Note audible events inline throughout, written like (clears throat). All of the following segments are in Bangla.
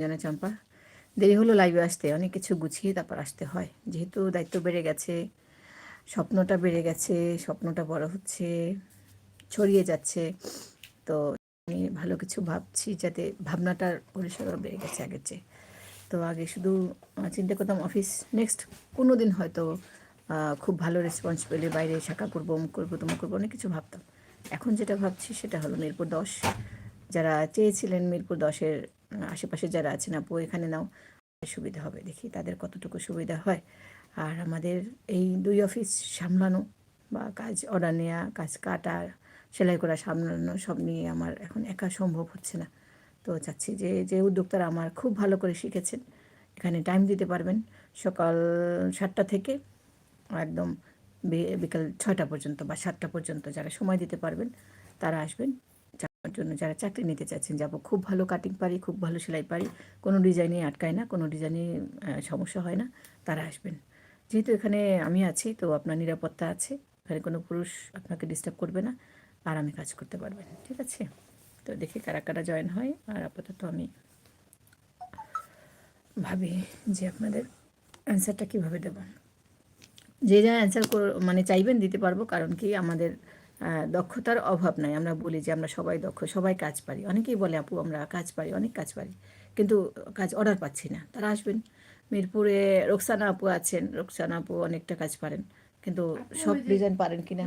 জানা চম্পা। দেরি হলো লাইভে আসতে, অনেক কিছু গুছিয়ে তারপর আসতে হয়। যেহেতু দায়িত্ব বেড়ে গেছে, স্বপ্নটা বেড়ে গেছে, স্বপ্নটা বড় হচ্ছে, ছড়িয়ে যাচ্ছে। তো আমি ভালো কিছু ভাবছি যাতে ভাবনাটার পরিসরও বেড়ে গেছে আগের চেয়ে। তো আগে শুধু চিন্তা করতাম অফিস নেক্সট কোনো দিন হয়তো খুব ভালো রেসপন্স পেলে বাইরে শাখা করব, অমুক করব, তমুক করব, অনেক কিছু ভাবতাম। এখন যেটা ভাবছি সেটা হলো মিরপুর দশ। যারা চেয়েছিলেন মিরপুর দশের আশেপাশে যারা আছেন, আপু, এখানে নাও সুবিধা হবে। দেখি তাদের কতটুকু সুবিধা হয়। আর আমাদের এই দুই অফিস সামলানো বা কাজ অর্ডার নেওয়া কাজ কাটা, সেলাই করা, সামলানো, সব নিয়ে আমার এখন একা সম্ভব হচ্ছে না। তো চাচ্ছি যে যে উদ্যোক্তারা আমার খুব ভালো করে শিখেছেন, এখানে টাইম দিতে পারবেন। সকাল সাতটা থেকে একদম বিকাল ছয়টা পর্যন্ত বা সাতটা পর্যন্ত যারা সময় দিতে পারবেন, তারা আসবেন। জন্য যারা চাকরি নিতে চাচ্ছেন যাব খুব ভালো কাটিং পারি, খুব ভালো সেলাই পারি, কোনো ডিজাইনে আটকায় না, কোনো ডিজাইনে সমস্যা হয় না, তারা আসবেন। যেহেতু এখানে আমি আছি, তো আপনার নিরাপত্তা আছে, এখানে কোনো পুরুষ আপনাকে ডিস্টার্ব করবে না, আর আমি কাজ করতে পারবেন ঠিক আছে? তো দেখি কারা কারা জয়েন হয়, আর আপাতত আমি ভাবি যে আপনাদের অ্যান্সারটা কীভাবে দেবো। যে যা অ্যান্সার মানে চাইবেন দিতে পারব, কারণ কি আমাদের দক্ষতার অভাব নাই। আমরা বলি যে আমরা সবাই দক্ষ সবাই কাজ পারি। অনেকেই বলে আপু আমরা কাজ পারি অনেক কাজ পারি। কিন্তু কাজ অর্ডার পাচ্ছি না। তারা আসবেন। মিরপুরে রোকসানা আপু আছেন রোকসানা আপু অনেকটা কাজ পারেন। কিন্তু সব ডিজাইন পারেন কিনা?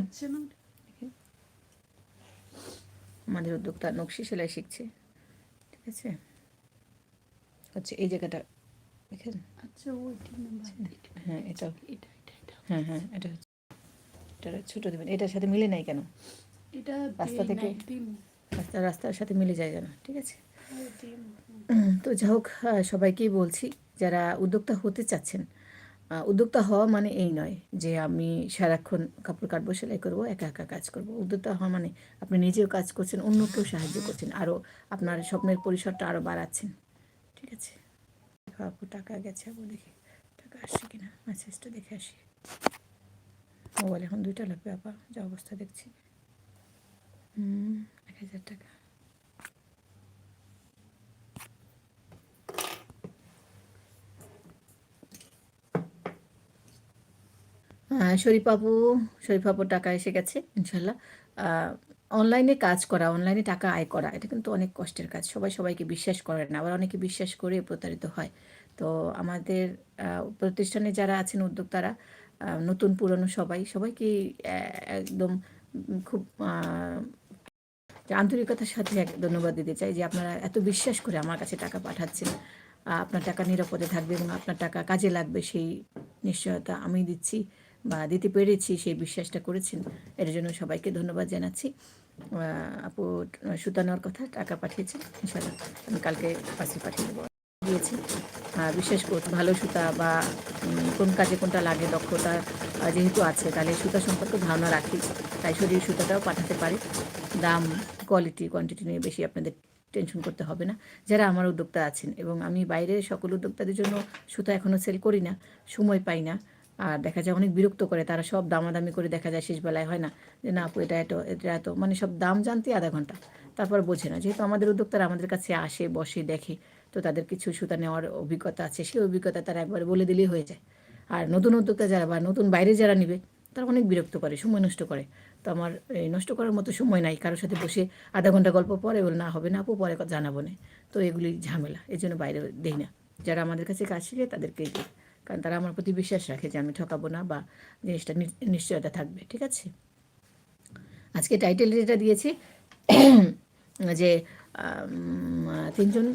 আমাদের উদ্যোক্তা নকশি সেলাই শিখছে। ঠিক আছে? হচ্ছে এই জায়গাটা দেখেন? আচ্ছা হ্যাঁ এটা। হ্যাঁ হ্যাঁ এটা হচ্ছে এটা ছোটো দেবেন। এটার সাথে মিলে নাই কেন? এটা রাস্তা থেকে? রাস্তা রাস্তার সাথে মিলে যায় যেন ঠিক আছে? হ্যাঁ, তো যাই হোক সবাইকেই বলছি যারা উদ্যোক্তা হতে চাচ্ছেন উদ্যোক্তা হওয়া মানে এই নয় যে আমি সারাক্ষণ কাপড় কাটবো সেলাই করব একা একা কাজ করব। উদ্যোক্তা হওয়া মানে আপনি নিজেও কাজ করছেন অন্যকেও সাহায্য করছেন আরও আপনার স্বপ্নের পরিসরটা আরও বাড়াচ্ছেন। ঠিক আছে? দেখো আপু টাকা গেছে আপু দেখি। টাকা আসছে কিনা? মেসেজটা দেখে আসি। মোবাইল, এখন দুইটা লাগবে, আপা, যা অবস্থা দেখছি। এক হাজার টাকা। শরীফ আপু, শরীফ আপুর টাকা এসে গেছে, ইনশাল্লাহ। অনলাইনে কাজ করা অনলাইনে টাকা আয় করা, এটা কিন্তু অনেক কষ্টের কাজ। সবাই সবাইকে বিশ্বাস করে না, আবার অনেকে বিশ্বাস করে প্রতারিত হয়। তো আমাদের প্রতিষ্ঠানে যারা আছেন উদ্যোক্তারা নতুন পুরনো সবাই। সবাইকে একদম খুব আন্তরিকতার সাথে ধন্যবাদ দিতে চাই যে আপনারা এত বিশ্বাস করে আমার কাছে টাকা পাঠাচ্ছেন। আপনার টাকা নিরাপদে থাকবে এবং আপনার টাকা কাজে লাগবে, সেই নিশ্চয়তা আমি দিচ্ছি বা দিতে পেরেছি, সেই বিশ্বাসটা করেছেন। এর জন্য সবাইকে ধন্যবাদ জানাচ্ছি। আপু সুতানোর কথা, টাকা পাঠিয়েছেন ইনশাল্লাহ আমি কালকে পাশে পাঠিয়ে দেবো। দিয়েছি। বিশেষ করে ভালো সুতা বা কোন কাজে কোনটা লাগে, দক্ষতা যেহেতু আছে, তাহলে সুতা সম্পর্কে ধারণা রাখি। তাই শরীর সুতাটাও পাঠাতে পারি। দাম কোয়ালিটি কোয়ান্টিটি নিয়ে বেশি আপনাদের টেনশন করতে হবে না। যারা আমার উদ্যোক্তা আছেন এবং আমি বাইরে সকল উদ্যোক্তাদের জন্য সুতা এখনও সেল করি না, সময় পাই না। আর দেখা যায় অনেক বিরক্ত করে, তারা সব দামাদামি করে দেখা যায় শেষ বেলায়, হয় না? যে না আপু, এটা এত এটা এত মানে সব দাম জানতে আধা ঘণ্টা। তারপর বোঝে না। যেহেতু আমাদের উদ্যোক্তারা আমাদের কাছে আসে, বসে, দেখে তো তাদের কিছু সুতা নেওয়ার অভিজ্ঞতা আছে, সেই অভিজ্ঞতা তারা একবার বলে দিলেই হয়ে যায়। আর নতুন উদ্যোক্তা যারা বা নতুন বাইরে যারা নিবে, তারা অনেক বিরক্ত করে, সময় নষ্ট করে। তো আমার এই নষ্ট করার মতো সময় নাই, কারোর সাথে বসে আধা ঘণ্টা গল্প পরে বলে, না, হবে না পরে জানাব না। তো এগুলি ঝামেলা এই জন্য বাইরে দেই না। যারা আমাদের কাছে কাজ শিখে, তাদেরকেই কারণ তারা আমার প্রতি বিশ্বাস রাখে যে আমি ঠকাবো না বা জিনিসটা নিশ্চয়তা থাকবে, ঠিক আছে? আজকে টাইটেল যেটা দিয়েছি, (clears throat) যে তিনজন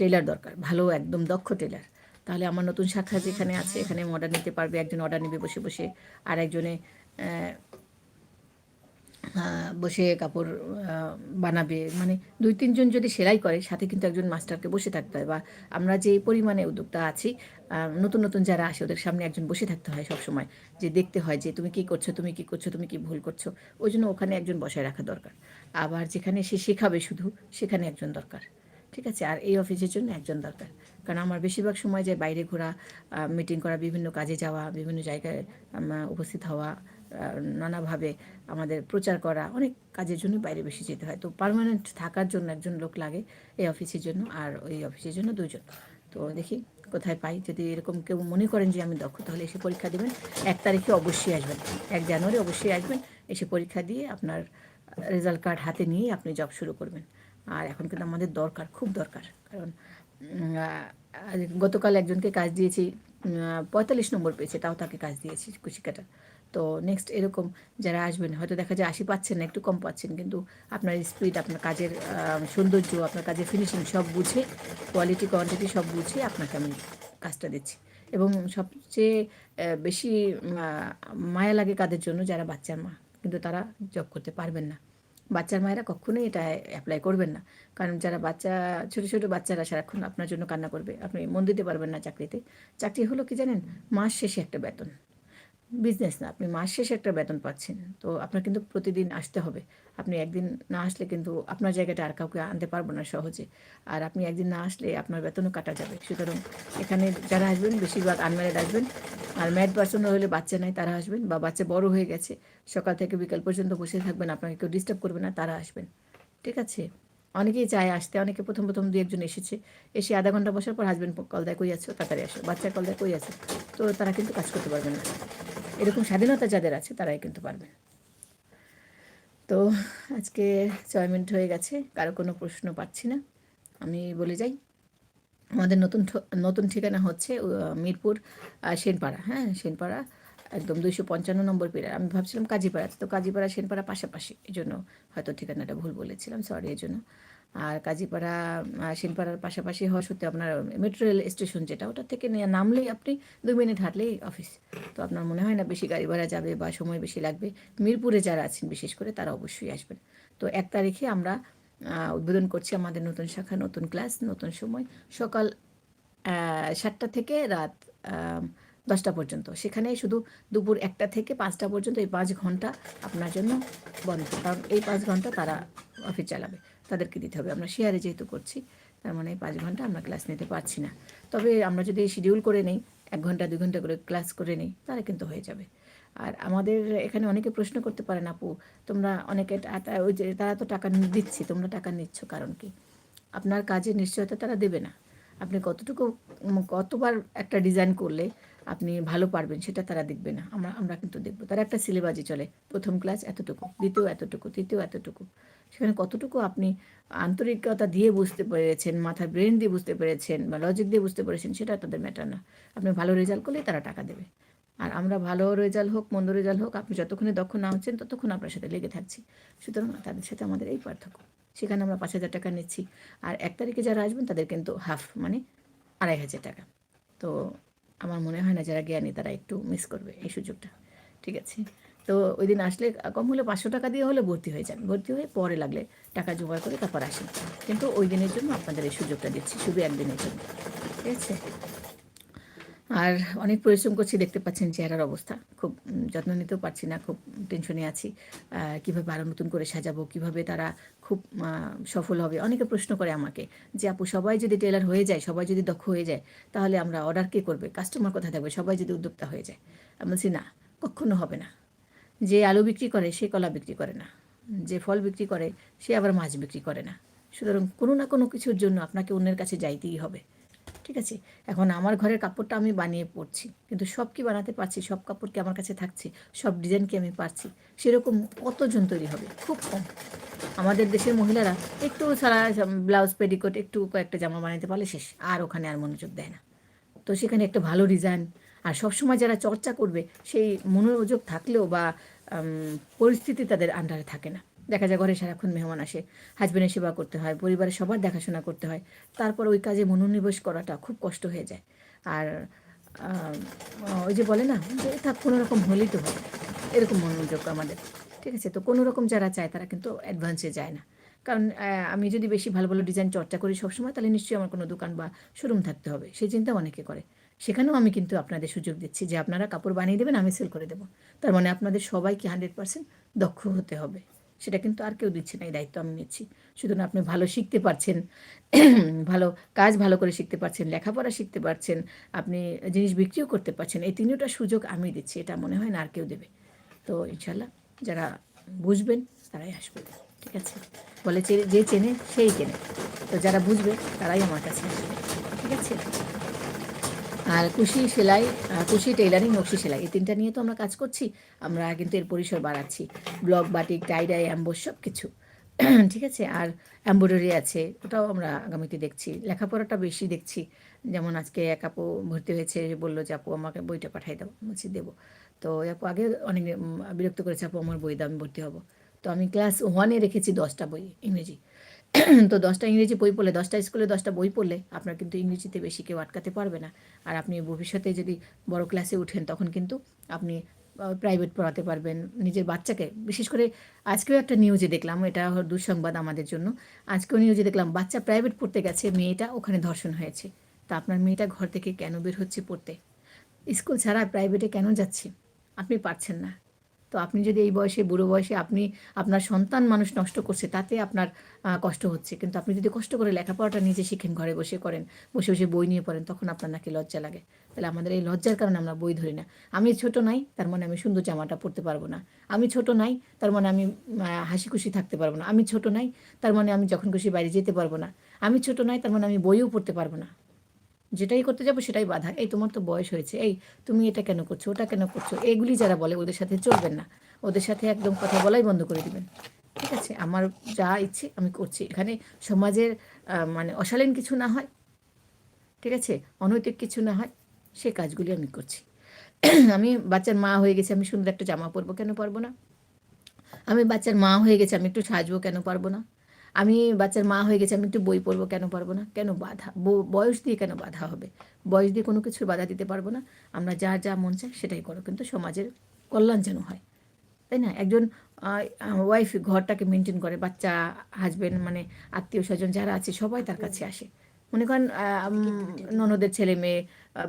টেলার দরকার, ভালো, একদম দক্ষ টেলার তাহলে আমার নতুন শাখা যেখানে আছে, এখানে অর্ডার নিতে পারবে, একজন অর্ডার নেবে বসে বসে, আর একজনে বসে কাপড় বানাবে। মানে দুই, তিনজন যদি সেলাই করে, সাথে কিন্তু একজন মাস্টারকে বসে থাকতে হয়। বা আমরা যে পরিমাণে উদ্যোক্তা আছি নতুন নতুন যারা আসে, ওদের সামনে একজন বসে থাকতে হয় সব সময় যে দেখতে হয় যে, তুমি কি করছ? তুমি কি করছ? তুমি কি ভুল করছ? ওই জন্য ওখানে একজন বসায় রাখা দরকার। আবার যেখানে সে শেখাবে শুধু, সেখানে একজন দরকার। ঠিক আছে? আর এই অফিসের জন্য একজন দরকার। কারণ আমার বেশিরভাগ সময় যে বাইরে ঘোরা মিটিং করা, বিভিন্ন কাজে যাওয়া, বিভিন্ন জায়গায় উপস্থিত হওয়া নানাভাবে আমাদের প্রচার করা অনেক কাজের জন্য বাইরে বেশি যেতে হয়। তো পার্মানেন্ট থাকার জন্য একজন লোক লাগে এই অফিসের জন্য আর ওই অফিসের জন্য দুজন তো দেখি কোথায় পাই। যদি এরকম কেউ মনে করেন যে আমি দক্ষ, তাহলে এসে পরীক্ষা দেবেন। এক তারিখে অবশ্যই আসবেন। এক জানুয়ারি অবশ্যই আসবেন। এসে পরীক্ষা দিয়ে আপনার রেজাল্ট কার্ড হাতে নিয়ে আপনি জব শুরু করবেন। আর এখন কিন্তু আমাদের দরকার, খুব দরকার। কারণ গতকাল একজনকে কাজ দিয়েছি পঁয়তাল্লিশ নম্বর পেয়েছে তাও তাকে কাজ দিয়েছি কুচিকাটা তো নেক্সট এরকম যারা আসবেন, হয়তো দেখা যায় আশি পাচ্ছেন না, একটু কম পাচ্ছেন, কিন্তু আপনার স্পিড আপনার কাজের সৌন্দর্য, আপনার কাজের ফিনিশিং সব বুঝে কোয়ালিটি কোয়ান্টিটি সব বুঝে আপনাকে আমি কাজটা দিচ্ছি। এবং সবচেয়ে বেশি মায়া লাগে কাদের জন্য? যারা বাচ্চার মা, কিন্তু তারা জব করতে পারবেন না। বাচ্চার মায়েরা কখনোই এটা অ্যাপ্লাই করবেন না। কারণ যারা বাচ্চা, ছোটো ছোটো বাচ্চারা সারাক্ষণ আপনার জন্য কান্না করবে, আপনি মন দিতে পারবেন না চাকরিতে। চাকরি হলো কি জানেন? মাস শেষে একটা বেতন। বিজনেস না। আপনি মাস শেষে একটা বেতন পাচ্ছেন। তো আপনার কিন্তু প্রতিদিন আসতে হবে। আপনি একদিন না আসলে কিন্তু আপনার জায়গাটা আর কাউকে আনতে পারব না সহজে। আর আপনি একদিন না আসলে আপনার বেতনও কাটা যাবে। সুতরাং এখানে যারা আসবেন, বেশিরভাগ আনম্যারিড আসবেন। আর ম্যাড পার্সন হলে বাচ্চা নাই, তারা আসবেন বা বাচ্চা বড় হয়ে গেছে, সকাল থেকে বিকাল পর্যন্ত বসে থাকবেন, আপনাকে কেউ ডিস্টার্ব করবে না, তারা আসবেন। ঠিক আছে? অনেকেই চায় আসতে। অনেকে প্রথম প্রথম দু একজন এসেছে। এসে আধা ঘণ্টা বসার পর হাজবেন্ড কল দেয়, কই আছো? তাড়াতাড়ি আসো। বাচ্চা কল দেয়, কই আছে? তো তারা কিন্তু কাজ করতে পারবেন না। এরকম স্বাধীনতা যাদের আছে, তারাই কিন্তু পারবেন তো আজকে ছয় মিনিট হয়ে গেছে, কারও কোনো প্রশ্ন পাচ্ছি না। আমি বলে যাই, আমাদের নতুন নতুন ঠিকানা হচ্ছে মিরপুর সেনপাড়া হ্যাঁ সেনপাড়া, একদম দুইশো পঞ্চান্ন নম্বর পিলার। আমি ভাবছিলাম কাজীপাড়া তো কাজীপাড়া, সেনপাড়া পাশাপাশি। এই জন্য হয়তো ঠিকানাটা ভুল বলেছিলাম সরি এই জন্য। আর কাজীপাড়া আহ, সেনপাড়ার পাশাপাশি হওয়া সত্যি আপনার মেট্রো রেল স্টেশন যেটা ওটা থেকে নিয়ে নামলেই আপনি দুই মিনিট হাঁটলেই অফিস তো আপনার মনে হয় না বেশি গাড়ি ভাড়া যাবে বা সময় বেশি লাগবে? মিরপুরে যারা আছেন বিশেষ করে তারা অবশ্যই আসবেন। তো এক তারিখে আমরা উদ্বোধন করছি আমাদের নতুন শাখা নতুন ক্লাস নতুন সময় সকাল সাতটা থেকে রাত দশটা পর্যন্ত। সেখানে শুধু দুপুর একটা থেকে পাঁচটা পর্যন্ত এই পাঁচ ঘণ্টা আপনার জন্য বন্ধ। কারণ এই পাঁচ ঘণ্টা তারা অফিস চালাবে। তাদেরকে দিতে হবে। আমরা শেয়ারে যেহেতু করছি, তার মানে পাঁচ ঘণ্টা আমরা ক্লাস নিতে পারছি না। তবে আমরা যদি শিডিউল করে নেই, এক ঘণ্টা, দুই ঘণ্টা করে ক্লাস করে নেই, তাহলে কিন্তু হয়ে যাবে। আর আমাদের এখানে অনেকে প্রশ্ন করতে পারেন আপু, তোমরা অনেকে ওই যে তারা তো টাকা দিচ্ছি, তোমরা টাকা নিচ্ছ কারণ কি? আপনার কাজের নিশ্চয়তা তারা দেবে না। আপনি কতটুকু, কতবার একটা ডিজাইন করলে আপনি ভালো পারবেন, সেটা তারা দেখবে না। আমরা আমরা কিন্তু দেখব। তারা একটা সিলেবাসই চলে, প্রথম ক্লাস এতটুকু, দ্বিতীয় এতটুকু, তৃতীয় এতটুকু। সেখানে কতটুকু আপনি আন্তরিকতা দিয়ে বুঝতে পেরেছেন মাথার ব্রেন দিয়ে বুঝতে পেরেছেন বা লজিক দিয়ে বুঝতে পেরেছেন, সেটা তাদের ম্যাটার না। আপনি ভালো রেজাল্ট করলেই তারা টাকা দেবে। আর আমরা ভালো রেজাল্ট হোক, মন্দ রেজাল্ট হোক, আপনি যতক্ষণে দক্ষ না হচ্ছেন, ততক্ষণ আপনার সাথে লেগে থাকছি। সুতরাং তাদের সাথে আমাদের এই পার্থক্য। সেখানে আমরা পাঁচ হাজার টাকা নিচ্ছি। আর এক তারিখে যারা আসবেন, তাদের কিন্তু হাফ মানে আড়াই হাজার টাকা। তো আমার মনে হয় না যারা জ্ঞানী তারা একটু মিস করবে এই সুযোগটা। ঠিক আছে? তো ওই দিন আসলে কম হলে পাঁচশো টাকা দিয়ে হলে ভর্তি হয়ে যান। ভর্তি হয়ে পরে লাগলে টাকা জোগাড় করে তারপর আসেন। কিন্তু ওই দিনের জন্য আপনাদের এই সুযোগটা দিচ্ছি, শুধু একদিনের জন্য। ঠিক আছে? আর অনেক পরিশ্রম করছি, দেখতে পাচ্ছেন চেহারার অবস্থা। খুব যত্ন নিতেও পারছি না, খুব টেনশনে আছি। কীভাবে আরও নতুন করে সাজাবো, কীভাবে তারা খুব সফল হবে। অনেকে প্রশ্ন করে আমাকে যে, আপু, সবাই যদি টেলার হয়ে যায়, সবাই যদি দক্ষ হয়ে যায়, তাহলে আমরা অর্ডার কে করবে? কাস্টমার কোথায় থাকবে? সবাই যদি উদ্যোক্তা হয়ে যায়। আমি বলছি, না, কখনো হবে না। যে আলু বিক্রি করে, সে কলা বিক্রি করে না। যে ফল বিক্রি করে, সে আবার মাছ বিক্রি করে না। সুতরাং কোনো না কোনো কিছুর জন্য আপনাকে অন্যের কাছে যাইতেই হবে। ঠিক আছে? এখন আমার ঘরের কাপড়টা আমি বানিয়ে পরছি। কিন্তু সব কি বানাতে পারছি? সব কাপড় কি আমার কাছে থাকছে? সব ডিজাইন কি আমি পারছি? সেরকম কতজন তৈরি হবে? খুব কম। আমাদের দেশের মহিলারা একটু সারা ব্লাউজ পেডিকোট একটু কয়েকটা জামা বানাতে পারলে শেষ। আর ওখানে আর মনোযোগ দেয় না। তো সেখানে একটা ভালো ডিজাইন। আর সবসময় যারা চর্চা করবে, সেই মনোযোগ থাকলেও বা পরিস্থিতি তাদের আন্ডারে থাকে না। দেখা যায় ঘরে সারাক্ষণ মেহমান আসে হাজবেন্ডের সেবা করতে হয়, পরিবারের সবার দেখাশোনা করতে হয়, তারপর ওই কাজে মনোনিবেশ করাটা খুব কষ্ট হয়ে যায়। আর ওই যে বলে না, যে থাক কোনো রকম হলেই তো হবে, এরকম মনোযোগ আমাদের, ঠিক আছে? তো কোনো রকম যারা চায় তারা কিন্তু অ্যাডভান্সে যায় না। কারণ আমি যদি বেশি ভালো ভালো ডিজাইন চর্চা করি সবসময়, তাহলে নিশ্চয়ই আমার কোনো দোকান বা শোরুম থাকতে হবে, সেই চিন্তা অনেকে করে। সেখানেও আমি কিন্তু আপনাদের সুযোগ দিচ্ছি যে আপনারা কাপড় বানিয়ে দেবেন, আমি সেল করে দেবো। তার মানে আপনাদের সবাইকে হান্ড্রেড পার্সেন্ট দক্ষ হতে হবে। সেটা কিন্তু আর কেউ দিচ্ছে না, এই দায়িত্ব আমি নিচ্ছি। সুতরাং আপনি ভালো শিখতে পারছেন, ভালো কাজ ভালো করে শিখতে পারছেন, লেখাপড়া শিখতে পারছেন, আপনি জিনিস বিক্রিও করতে পারছেন, এই তিনটা সুযোগ আমি দিচ্ছি, এটা মনে হয় না আর কেউ দেবে। তো ইনশাল্লাহ যারা বুঝবেন তারাই আসবে, ঠিক আছে? বলে যে চেনে সেই চেনে তো যারা বুঝবে তারাই আমার কাছে আসবে, ঠিক আছে? আর কুশি সেলাই কুশি টেইলারিং নকশি সেলাই, এই তিনটা নিয়ে তো আমরা কাজ করছি। আমরা কিন্তু এর পরিসর বাড়াচ্ছি। ব্লক, বাটিক টাইডাই অ্যাম্বোস সব কিছু ঠিক আছে? আর এম্ব্রয়ডারি আছে, ওটাও আমরা আগামীতে দেখছি। লেখাপড়াটা বেশি দেখছি। যেমন আজকে এক আপু ভর্তি হয়েছে বলল যে, আপু, আমাকে বইটা পাঠাই দাও। বলছি, দেবো। তো আপু আগে অনেক বিরক্ত করেছে, আপু, আমার বই দাও আমি ভর্তি হব। তো আমি ক্লাস ওয়ানে রেখেছি দশটা বই ইংরেজি। তো দশটা ইংরেজি বই পড়লে, দশটা স্কুলে দশটা বই পড়লে আপনার কিন্তু ইংরেজিতে বেশি কেউ আটকাতে পারবে না। আর আপনি ভবিষ্যতে যদি বড় ক্লাসে উঠেন, তখন কিন্তু আপনি প্রাইভেট পড়াতে পারবেন, নিজের বাচ্চাকে। বিশেষ করে আজকেও একটা নিউজে দেখলাম, এটা দুঃসংবাদ আমাদের জন্য। আজকেও নিউজে দেখলাম, বাচ্চা প্রাইভেট পড়তে গেছে, মেয়েটা ওখানে ধর্ষণ হয়েছে। তা আপনার মেয়েটা ঘর থেকে কেন বের হচ্ছে পড়তে? স্কুল ছাড়া প্রাইভেটে কেন যাচ্ছে? আপনি পারছেন না। তো আপনি যদি এই বয়সে, বুড়ো বয়সে আপনি, আপনার সন্তান মানুষ নষ্ট করছে, তাতে আপনার কষ্ট হচ্ছে। কিন্তু আপনি যদি কষ্ট করে লেখাপড়াটা নিজে শিখেন, ঘরে বসে করেন, বসে বসে বই নিয়ে পড়েন, তখন আপনার নাকি লজ্জা লাগে। তাহলে আমাদের এই লজ্জার কারণে আমরা বই ধরি না। আমি ছোট নাই, তার মানে আমি সুন্দর জামাটা পরতে পারব না। আমি ছোট নাই, তার মানে আমি হাসি খুশি থাকতে পারব না। আমি ছোট নাই, তার মানে আমি যখন খুশি বাইরে যেতে পারব না। আমি ছোট নাই, তার মানে আমি বইও পড়তে পারব না। যেটাই করতে যাব সেটাই বাধা। এই তোমার তো বয়স হয়েছে, এই তুমি এটা কেন করছ, ওটা কেন করছ, এগুলি যারা বলে ওদের সাথে চলবেন না। ওদের সাথে একদম কথা বলাই বন্ধ করে দিবেন। ঠিক আছে? আমার যা ইচ্ছে আমি করছি। এখানে সমাজের মানে অশালীন কিছু না হয়। ঠিক আছে? অনৈতিক কিছু না হয়। সে কাজগুলি আমি করছি। আমি বাচ্চার মা হয়ে গেছি, আমি সুন্দর একটা জামা পরবো, কেন পারব না? আমি বাচ্চার মা হয়ে গেছি, আমি একটু সাজবো, কেন পারব না? আমি বাচ্চার মা হয়ে গেছে আমি একটু বই পড়ব কেন পারব না? কেন বাধা? ব- বয়স দিয়ে কেন বাধা হবে? বয়স দিয়ে কোনো কিছু বাধা দিতে পারব না। আমরা যা যা মন চায় সেটাই করো। কিন্তু সমাজের কল্যাণ যেন হয়। তাই না? একজন ওয়াইফ ঘরটাকে মেনটেন করে বাচ্চা হাজবেন্ড মানে আত্মীয় স্বজন যারা আছে সবাই তার কাছে আসে। মনে করেন ননদের ছেলে মেয়ে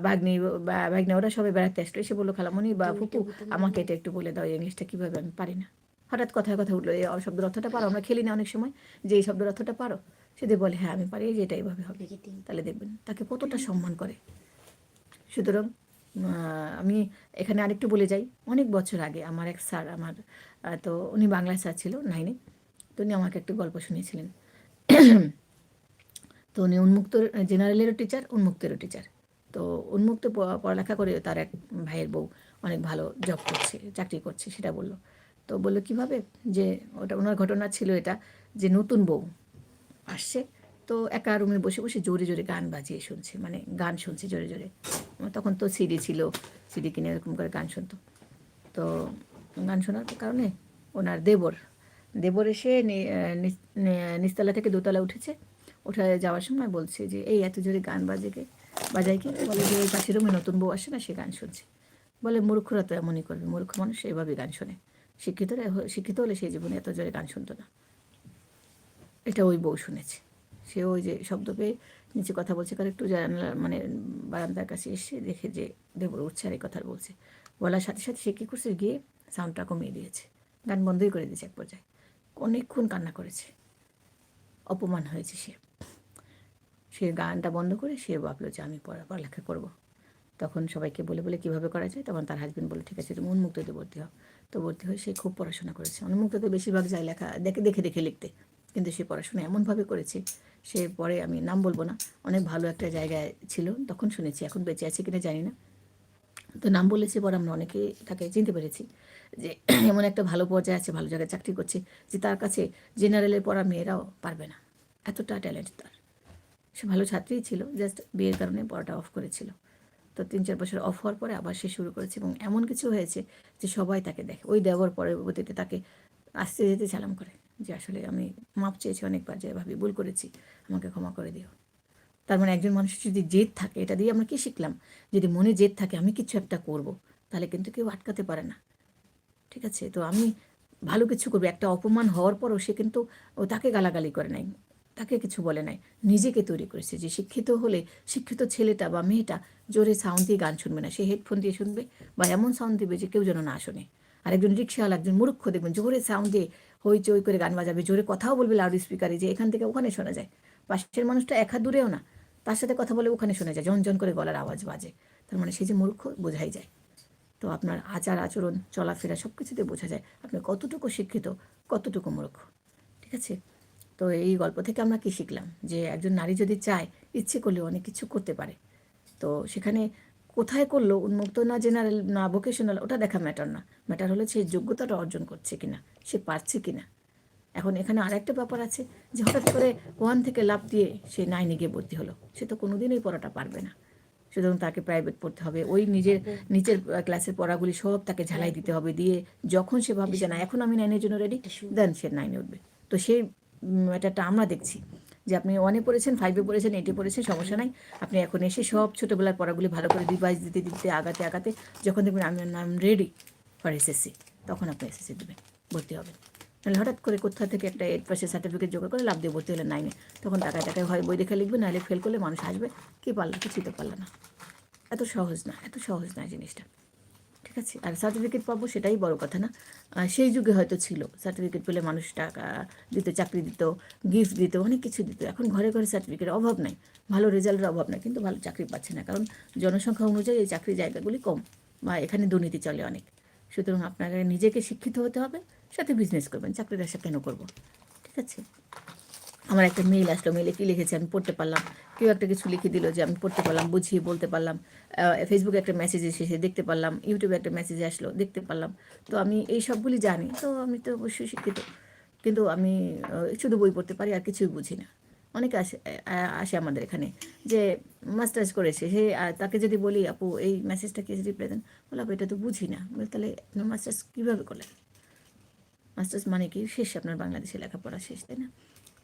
ভাগ্নি বা ভাগ্নে ওরা সবাই বেড়াতে আসলো। এসে বলল খালামণি বা ফুপু আমাকে এটা একটু বলে দাও এই ইংলিশটা কীভাবে আমি পারি না? হঠাৎ কথায় কথা উঠল এই শব্দের অর্থটা পারো আমরা খেলি না অনেক সময়। যে এই শব্দের অর্থটা পারো সে বলে হ্যাঁ আমি পারি এই যে এটা এইভাবে হবে তাহলে দেখবেন তাকে কতটা সম্মান করে। সুতরাং আমি এখানে আরেকটু বলে যাই অনেক বছর আগে আমার এক স্যার আমার তো উনি বাংলা স্যার ছিল নাইনে তো উনি আমাকে একটু গল্প শুনিয়েছিলেন। তো উনি উন্মুক্ত জেনারেলেরও টিচার উন্মুক্তেরও টিচার। তো উন্মুক্ত পড়ালেখা করে তার এক ভাইয়ের বউ অনেক ভালো জব করছে চাকরি করছে সেটা বলল। তো বলল, কীভাবে যে ওটা ওনার ঘটনা ছিল এটা যে নতুন বউ আসছে? তো একা রুমে বসে বসে জোরে জোরে গান বাজিয়ে শুনছে মানে গান শুনছে জোরে জোরে। তখন তো সিডি ছিল সিডি কিনে এরকম করে গান শুনতো। তো গান শোনার কারণে ওনার দেবর দেবর এসে নি- নিচ- নি- নিচতলা থেকে দোতলা উঠেছে। উঠে যাওয়ার সময় বলছে যে, এই এত জোরে গান বাজে কে? বাজায় কি? বলে যে, ওই পাশের রুমে নতুন বউ আসে না, সে গান শুনছে। বলে, মূর্খরা তো এমনই করবে, মূর্খ মানুষ এইভাবে গান শোনে। শিক্ষিতরা শিক্ষিত হলে সেই জীবনে এত জোরে গান শুনতো না। এটা ওই বউ শুনেছে। সে ওই যে শব্দ পেয়ে নিচে কথা বলছে কার একটু জানালা মানে বারান্দার কাছে এসে দেখে যে দেবর আর এই কথা বলছে। বলার সাথে সাথে সে কী করছে, গিয়ে সাউন্ডটা কমিয়ে দিয়েছে। গান বন্ধই করে দিয়েছে এক পর্যায়ে। অনেকক্ষণ কান্না করেছে। অপমান হয়েছে সে। সে গানটা বন্ধ করে সে ভাবলো যে আমি পড়া, পড়ালেখা করব। তখন সবাইকে বলে বলে কীভাবে করা যায়? তখন তার হাজবেন্ড বলে ঠিক আছে, তুমি উন্মুক্ততে ভর্তি হও। তো ভর্তি হয়ে সে খুব পড়াশোনা করেছে। উন্মুক্ততে বেশিরভাগ যায় লেখা, দেখে দেখে দেখে লিখতে। কিন্তু সে পড়াশোনা এমনভাবে করেছে, সে পরে আমি নাম বলব না, অনেক ভালো একটা জায়গায় ছিল, তখন শুনেছি, এখন বেঁচে আছে কিনা জানি না। তো নাম বলেছে পর আমরা অনেকে তাকে চিনতে পেরেছি যে (clears throat) এমন একটা ভালো পর্যায়ে আছে, ভালো জায়গায় চাকরি করছে, যে তার কাছে জেনারেলের পড়া মেয়েরাও পারবে না। এতটা ট্যালেন্ট তার। সে ভালো ছাত্রীই ছিল, জাস্ট বিয়ের কারণে পড়াটা অফ করেছিল। তো তিন চার বছর অফ হওয়ার পরে আবার সে শুরু করেছে এবং এমন কিছু হয়েছে যে সবাই তাকে দেখে। ওই দেওয়ার পরবর্তীতে তাকে আসতে যেতে সালাম করে যে আসলে আমি মাপ চেয়েছি অনেকবার যে ভাবি ভুল করেছি, আমাকে ক্ষমা করে দিও। তার মানে একজন মানুষের যদি জেদ থাকে, এটা দিয়ে আমরা কি শিখলাম? যদি মনে জেদ থাকে, আমি কিছু একটা করব, তাহলে কিন্তু কেউ আটকাতে পারে না। ঠিক আছে? তো আমি ভালো কিছু করব, একটা অপমান হওয়ার পরও সে কিন্তু তাকে গালাগালি করে নাই। তাকে কিছু বলে নাই। নিজেকে তৈরি করেছে যে শিক্ষিত হলে শিক্ষিত ছেলেটা বা মেয়েটা জোরে সাউন্ড দিয়ে গান শুনবে না। সে হেডফোন দিয়ে শুনবে বা এমন সাউন্ড দিবে যে কেউ যেন না শোনে। আর একজন রিক্সাওয়ালা একজন মূর্খ দেখবেন জোরে সাউন্ড দিয়ে হইচই করে গান বাজাবে, জোরে কথাও বলবে লাউড স্পিকারে যে এখান থেকে ওখানে শোনা যায়। পাশের মানুষটা এক হাত দূরেও না, তার সাথে কথা বলে ওখানে শোনা যায় জন করে গলার আওয়াজ বাজে। তার মানে সে যে মূর্খ বোঝাই যায়। তো আপনার আচার, আচরণ, চলাফেরা সব কিছুতে বোঝা যায় আপনি কতটুকু শিক্ষিত, কতটুকু মূর্খ। ঠিক আছে? তো এই গল্প থেকে আমরা কী শিখলাম? যে একজন নারী যদি চায় ইচ্ছে করলে অনেক কিছু করতে পারে। তো সেখানে কোথায় করল? উন্মুক্ত না জেনারেল না ভোকেশনাল ওটা দেখা ম্যাটার না। ম্যাটার হলো সে যোগ্যতাটা অর্জন করছে কিনা? সে পারছে কিনা? এখন এখানে আরেকটা ব্যাপার আছে যে হঠাৎ করে ওয়ান থেকে লাভ দিয়ে সে নাইনে গিয়ে ভর্তি হলো। সে তো কোনোদিনই পড়াটা পারবে না। সুতরাং তাকে প্রাইভেট পড়তে হবে। ওই নিজের নিচের ক্লাসের পড়াগুলি সব তাকে ঝালাই দিতে হবে। দিয়ে যখন সে ভাববে যে না এখন আমি নাইনের জন্য রেডি দেন সে নাইনে উঠবে। তো সেই ম্যাটারটা আমরা দেখছি যে আপনি ওয়ানে পড়েছেন ফাইভে পড়েছেন এইটে পড়েছেন, সমস্যা নাই। আপনি এখন এসে সব ছোটোবেলার পড়াগুলি ভালো করে রিভাইজ দিতে দিতে, আগাতে আগাতে, যখন দেখবেন আমি নাম রেডি ফর এসএসসি তখন আপনি এসএসসি দেবেন, ভর্তি হবেন। নাহলে হঠাৎ করে কোথা থেকে একটা এইট পার্সেন্ট সার্টিফিকেট জোগাড় করে লাভ দিয়ে ভর্তি হলে নাইনে তখন টাকায় টাকায় হয় বই দেখে লিখবে, নাহলে ফেল করলে মানুষ আসবে কী পারল, কিছুই তো পারল না। এত সহজ না, এত সহজ না জিনিসটা। আছে। আর সার্টিফিকেট পাবো সেটাই বড় কথা না। সেই যুগে হয়তো ছিল। সার্টিফিকেট পেলে মানুষ টাকা দিত, চাকরি দিত গিফট দিত, অনেক কিছু দিত। এখন ঘরে ঘরে সার্টিফিকেটের অভাব নাই। ভালো রেজাল্টের অভাব নাই। কিন্তু ভালো চাকরি পাচ্ছে না। কারণ জনসংখ্যা অনুযায়ী এই চাকরি জায়গাগুলি কম বা এখানে দুর্নীতি চলে অনেক। সুতরাং আপনাকে নিজেকে শিক্ষিত হতে হবে, সাথে বিজনেস করবেন। চাকরির আশা কেন করব? ঠিক আছে? আমার একটা মেইল আসলো মেইলে কী লিখেছে আমি পড়তে পারলাম। কেউ একটা কিছু লিখে দিল যে আমি পড়তে পারলাম বুঝিয়ে বলতে পারলাম। ফেসবুকে একটা মেসেজ এসেছে দেখতে পারলাম। ইউটিউবে একটা মেসেজ আসলো দেখতে পারলাম। তো আমি এই সবগুলি জানি তো আমি তো অবশ্যই শিক্ষিত। কিন্তু আমি শুধু বই পড়তে পারি আর কিছুই বুঝি না। অনেকে আসে আসে আমাদের এখানে যে মাস্টার্স করেছে। সে তাকে যদি বলি আপু এই মেসেজটা কে রিপ্লাই দেন? বলে আপু এটা তো বুঝি না। বলে, তাহলে আপনার মাস্টার্স কীভাবে করলেন? মাস্টার্স মানে কি? শেষ আপনার বাংলাদেশে লেখাপড়া শেষ তাই না?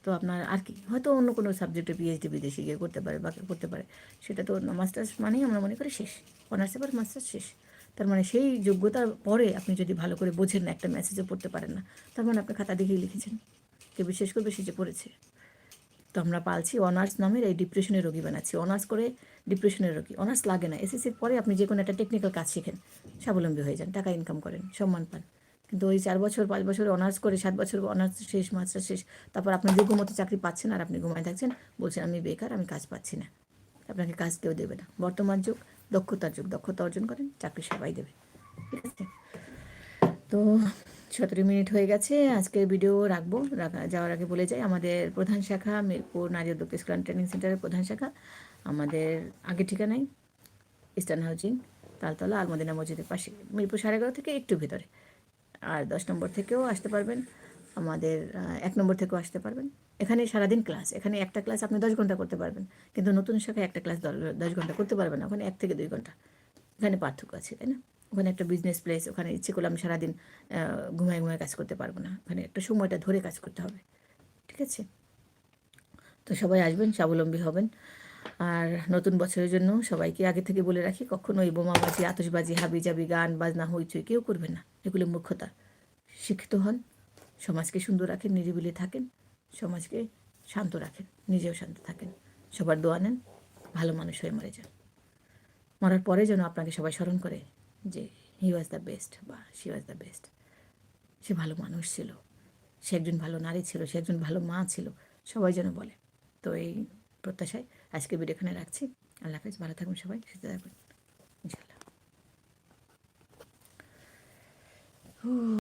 তো আপনার আর কি, হয়তো অন্য কোনো সাবজেক্টে পিএইচডি বিদেশে গিয়ে করতে পারে বা করতে পারে। সেটা তো মাস্টার্স মানেই আমরা মনে করি শেষ। অনার্সে পর মাস্টার্স শেষ। তার মানে সেই যোগ্যতার পরে আপনি যদি ভালো করে বোঝেন না একটা মেসেজও পড়তে পারেন না, তার মানে আপনি খাতা দেখেই লিখেছেন। কে বিশেষ করবে সে যে পড়েছে। তো আমরা পালছি অনার্স নামের এই ডিপ্রেশনের রোগী বানাচ্ছি। অনার্স করে ডিপ্রেশনের রোগী। অনার্স লাগে না। এসএসসির পরে আপনি যে কোনো একটা টেকনিক্যাল কাজ শিখেন, স্বাবলম্বী হয়ে যান, টাকা ইনকাম করেন, সম্মান পান। ওই চার বছর, পাঁচ বছর, অনার্স করে সাত বছর, অনার্স শেষ মাস্টার শেষ। তারপর আপনি যোগ্য মতো চাকরি পাচ্ছেন আর আপনি ঘুমায় থাকছেন। বলছেন, আমি বেকার, আমি কাজ পাচ্ছি না। আপনাকে কাজ কেউ দেবে না। বর্তমান যুগ, দক্ষতার যুগ, দক্ষতা অর্জন করেন, চাকরি সবাই দেবে। ঠিক আছে? তো সতেরো মিনিট হয়ে গেছে, আজকের ভিডিও রাখব। রাখা, যাওয়ার আগে বলে যাই, আমাদের প্রধান শাখা, মিরপুর নারী উদ্যোগ স্কুল ট্রেনিং সেন্টারের প্রধান শাখা। আমাদের আগে ঠিকানায় ইস্টার্ন হাউজিং তালতলা, আলমদিনা মসজিদের পাশে, মিরপুর সাড়ে এগারো থেকে একটু ভেতরে। আর দশ নম্বর থেকেও আসতে পারবেন। আমাদের এক নম্বর থেকেও আসতে পারবেন। এখানে সারাদিন ক্লাস। এখানে একটা ক্লাস আপনি দশ ঘণ্টা করতে পারবেন। কিন্তু নতুন শাখায় একটা ক্লাস দশ ঘণ্টা করতে পারবেন না। ওখানে এক থেকে দুই ঘণ্টা। এখানে পার্থক্য আছে, তাই না? ওখানে একটা বিজনেস প্লেস ওখানে ইচ্ছে করলে আমি সারাদিন ঘুমায় ঘুমায় কাজ করতে পারব না। ওখানে একটা সময়টা ধরে কাজ করতে হবে। ঠিক আছে? তো সবাই আসবেন, স্বাবলম্বী হবেন। আর নতুন বছরের জন্য সবাইকে আগে থেকে বলে রাখি, কখনো এই বোমাবাজি আতশবাজি, হাবিজাবি গান, বাজনা হইচই কেউ করবেন না। এগুলো মূর্খতা। শিক্ষিত হন, সমাজকে সুন্দর রাখেন, নিরিবিলি থাকেন, সমাজকে শান্ত রাখেন, নিজেও শান্ত থাকেন। সবার দোয়া নেন, ভালো মানুষ হয়ে মরে যান। মরার পরে যেন আপনাকে সবাই স্মরণ করে যে হি ওয়াজ দ্য বেস্ট বা শি ওয়াজ দ্য বেস্ট সে ভালো মানুষ ছিল। সে একজন ভালো নারী ছিল, সে একজন ভালো মা ছিল। সবাই যেন বলে। তো এই প্রত্যাশায় আজকে ভিডিও এখানে রাখছি। আল্লাহ হাফেজ ভালো থাকুন সবাই সুস্থ থাকবেন ইনশাল্লাহ